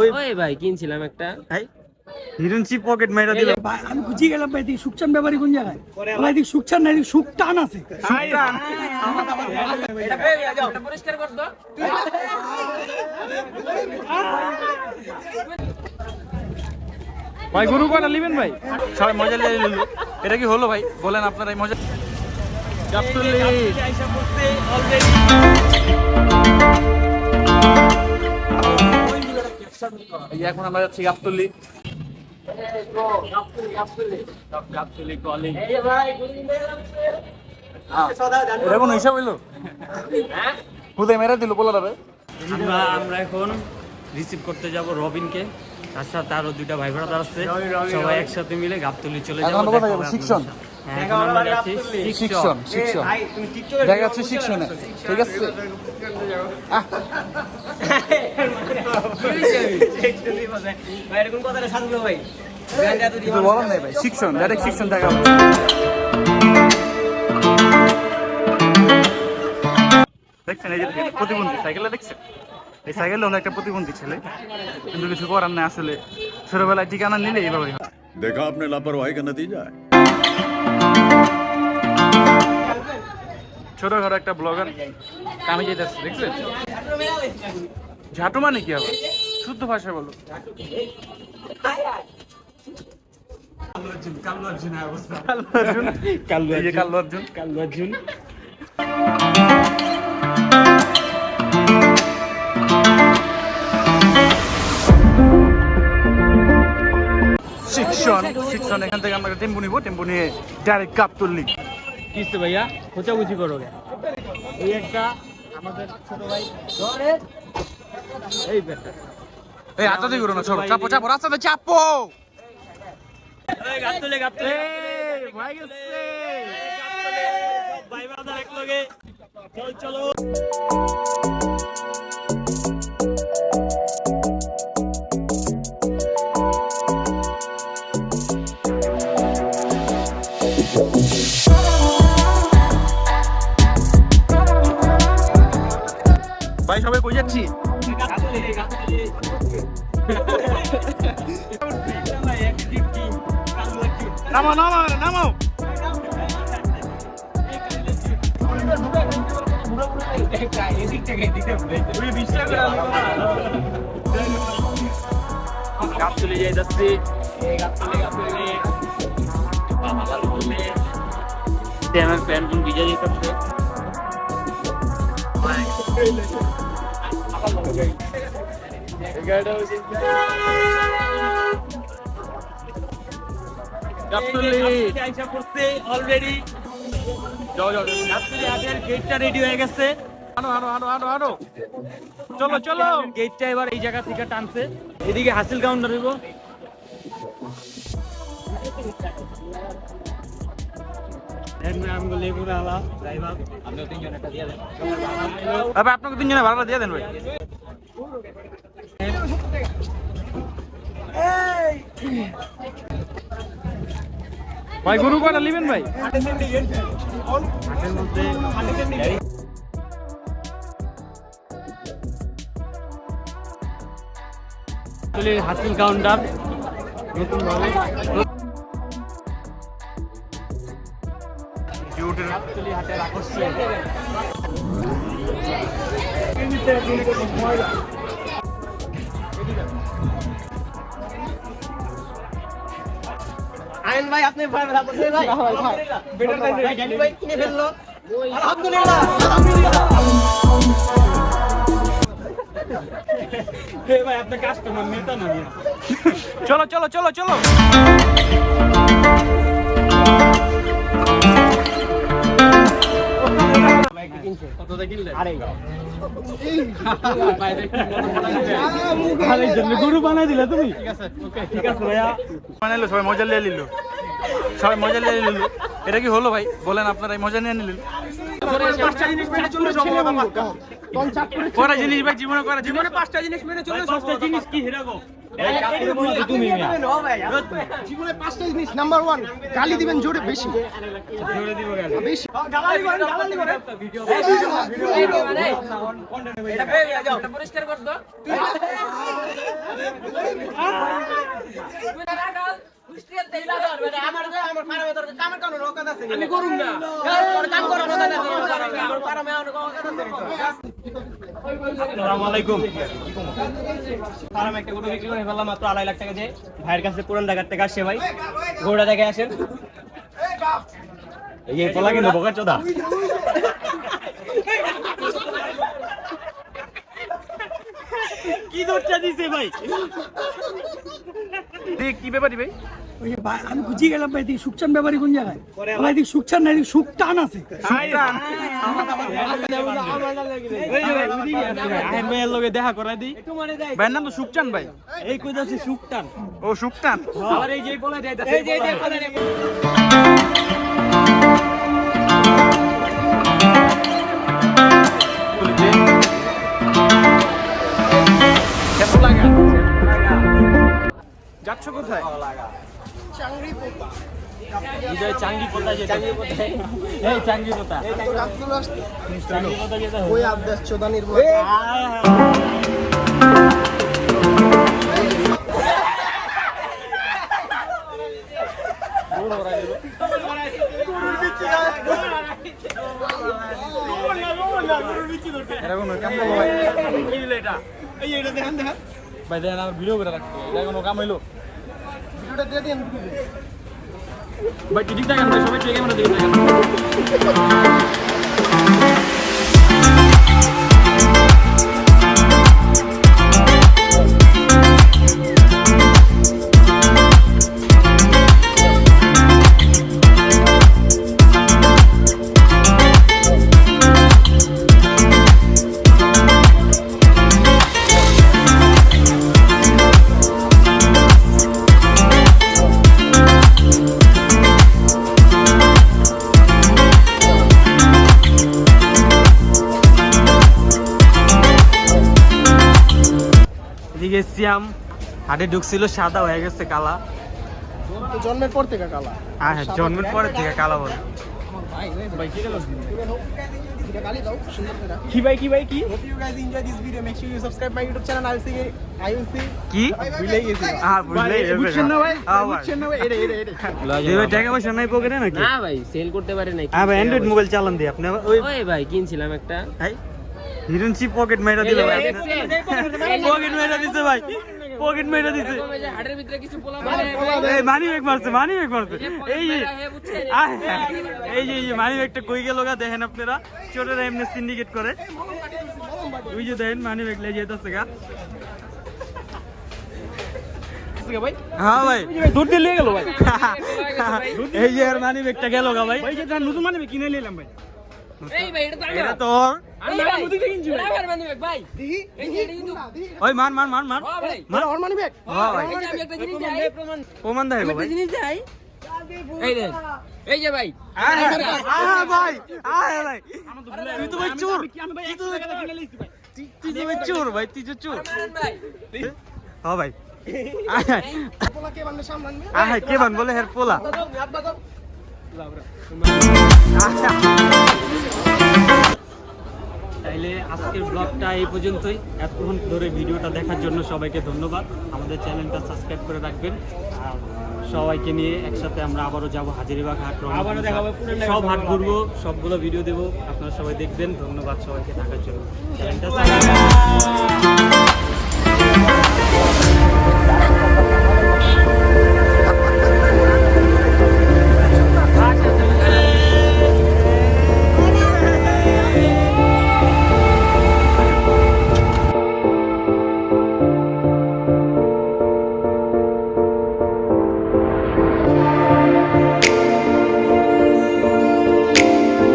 ওই ভাই কিনছিলাম একটা। হিরন পকেট মাইরা দিল। ভাই, আমি গেলাম ভাই এদিকে সুকচান ব্যাপারী কোন জায়গায়? ভাই এদিকে সুকচান না সুক টান আছে। পরিষ্কার কর তো? ভাই গরু কয়টা নেবেন ভাই? সবাই মজা লেগে নিল। এটা কি হলো ভাই? বলেন আপনারা এই মজা এখন আমরা যাচ্ছি গাবতলি গাবতলি কলিং এটা হিসাব হইল? হুদে মেরে দিল বলারে আমরা আমরা এখন রিসিভ করতে যাব রবিনকে। তার সাথে আরও দুইটা ভাই ব্রাদার আছে সবাই একসাথে মিলে গাবতলি চলে এখন যাব শিক্ষণ? দেখছেন এই যে প্রতিবন্ধী সাইকেলে দেখছেন? এই সাইকেল হলো একটা প্রতিবন্ধী ছেলে। কিন্তু কিছু করার না আসলে। ছোটবেলায় ঠিকানা নিলে এইভাবেই দেখা আপনার লাপারওয়াহি কা যায়? ছোটখাটো একটা ব্লগার কামে যেতেছে দেখছেন? ঝাটু মানে কি আবার? শুদ্ধ ভাষা বলো। কাল্লু অর্জুন এই যে কাল্লু অর্জুন। কাল্লু অর্জুন। শিক্ষণ শিক্ষণ এখান থেকে আমরা টেম্পু নিবো টেম্পু নিয়ে ডাইরেক্ট কাপ তুললি। কিসে ভাইয়া? খোঁচাখুচি করো গে। এই একটা আমাদের ছোট ভাই এই বেটা এই দিয়ে করো না ছোট চাপো চাপো রাস্তাতে চাপো। গাবতলি নামাও নামাও নামাও গাবতলি যাই যাচ্ছি এই গাবতলি গাবতলি বাবা ভালো বললে আমার প্যান্ট কোন ভিজে যেতেছে গাবতলি আইসা পড়ছে অলরেডি গেটটা রেডি হয়ে গেছে। চলো চলো। গেটটা এবার এই জায়গা থেকে টানছে। এদিকে হাসিল কাউন্টার হইব। আপনাকে তিনজনে ভাড়া দিয়ে দেন ভাই। ভাই গরু কয়টা নেবেন ভাই? হাসিল কাউন্টার। নতুন ভাবে হাটের আকর্ষণ আইন ভাই আপনি ভাই। ভাই ভাই বেটার ভাই জানি ভাই কিনে ফেলল। আলহামদুলিল্লাহ। আলহামদুলিল্লাহ। ভাই আপনার কাস্টমার নেতা না চলো চলো চলো চলো। কতটা কিনলে গরু বানাই দিলে তুমি? ঠিক আছে ভাইয়া। বানাইলো সবাই মজা নিয়ে নিল। সবাই মজা নিয়ে নিল। এটা কি হলো ভাই? বলেন আপনারা মজা নিয়ে নিলেন। পাঁচটা জিনিস মেনে চললে করা জিনিস ভাই জীবনে করা জীবনে পাঁচটা জিনিস মেনে পাঁচটা জিনিস কি হিরাগো? জীবনে পাঁচটা জিনিস নাম্বার ওয়ান গালি দিবেন জোরে বেশি। পরিষ্কার আমি করুম না। কাম করার রোকাত আছে। আমার ফারামে আমার রোকাত আসসালামু আলাইকুম ফার্ম একটা গরু বিক্রি করে ফেললাম মাত্র আড়াই লাখ টাকা দিয়ে। ভাইয়ের কাছে পুরান ঢাকার থেকে আসছে ভাই। গরুটা দেখে আসেন। এই পোলা কিন্তু বোকার চোদা। কি দরজা দিছে ভাই? কি ব্যাপার ভাই? ওই যে আমি বুঝিয়ে গেলাম ভাই এদিকে সুকচান ব্যাপারী কোন জায়গায়? ভাই এদিকে সুকচান না এদিকে সুক টান আছে দেখা করাই দিই ভাইয়ের নাম তো সুকচান ভাই। এই কই যাচ্ছে সুকটান ও এই যে এই যে এই যাচ্ছ কোথায়? বিজয় চাঙ্গি পোতা যেটা চাঙ্গি পোতা এই চাঙ্গি পোতা চাঙ্গি পোতা যেটা ওই আবদাস চোদানির ভাই ভাই দেখেন আমার ভিডিও করে রাখতে এটা কোনো কাম হইল ভিডিওটা দিয়ে দিন ভাই ঠিক থাকেন সবাই ঠিক ক্যামেরা সিয়াম হাটে ঢুকছিল সাদা হয়ে গেছে কালা। তো জন্মের পর থেকে কালা? আর হ্যাঁ জন্মের পরে থেকে কালা বলে। কি গালি? দাও সুন্দর করে। কি ভাই কি ভাই কি? Hope you guys enjoy this video. Make sure you subscribe my YouTube channel. I will see. I will কি ভুলে গেছি। হ্যাঁ বুঝলে বুঝছেন না ভাই? বুঝছেন না ভাই? এটা এটা এটা এই ভাই টাকা পয়সা নাই পকেটে নাকি? না ভাই সেল করতে পারে নাই হ্যাঁ ভাই অ্যান্ড্রয়েড মোবাইল চালান দি আপনি। ওই ভাই কিনছিলাম একটা। ভাই হিরন সি পকেট মাইরা দিল ভাই। পকেট মাইরা দিছে ভাই। পকেট মাইরা দিছে। এই ভিতরে কিছু পোলা মারে এই মানি ব্যাগ মারছে মানি ব্যাগ মারছে। এই এই যে এই মানি ব্যাগটা কই গেল গা দেখেন আপনারা। চোরেরা এমনি সিন্ডিকেট করে। ওই যে দেখেন মানি ব্যাগ লেগে যেতেছে গা। হ্যাঁ ভাই। দুধ দিয়ে লিয়ে গেল ভাই। এই যে আর মানি ব্যাগটা গেল গা ভাই। নতুন মানি ব্যাগ কিনে নিলাম ভাই। মানে মান মান মান মান মান। মানি। হ্যাঁ প্রমাণ দেয় জিনিস এই যে ভাই। ভাই। তুই তো ভাই চোর। তুই তো ভাই চোর ভাই। তুই তো চোর। ভাই। হ্যাঁ ভাই। কে হায়, বান বলে হের পোলা? তাইলে আজকের ব্লগটা এই পর্যন্তই। এতক্ষণ ধরে ভিডিওটা দেখার জন্য সবাইকে ধন্যবাদ। আমাদের চ্যানেলটা সাবস্ক্রাইব করে রাখবেন। আর সবাইকে নিয়ে একসাথে আমরা আবারও যাব হাজারিবাগ হাট আবারও দেখাবো সব হাট ঘুরবো সবগুলো ভিডিও দেবো। আপনারা সবাই দেখবেন। ধন্যবাদ সবাইকে। থাকার জন্য। চ্যানেলটা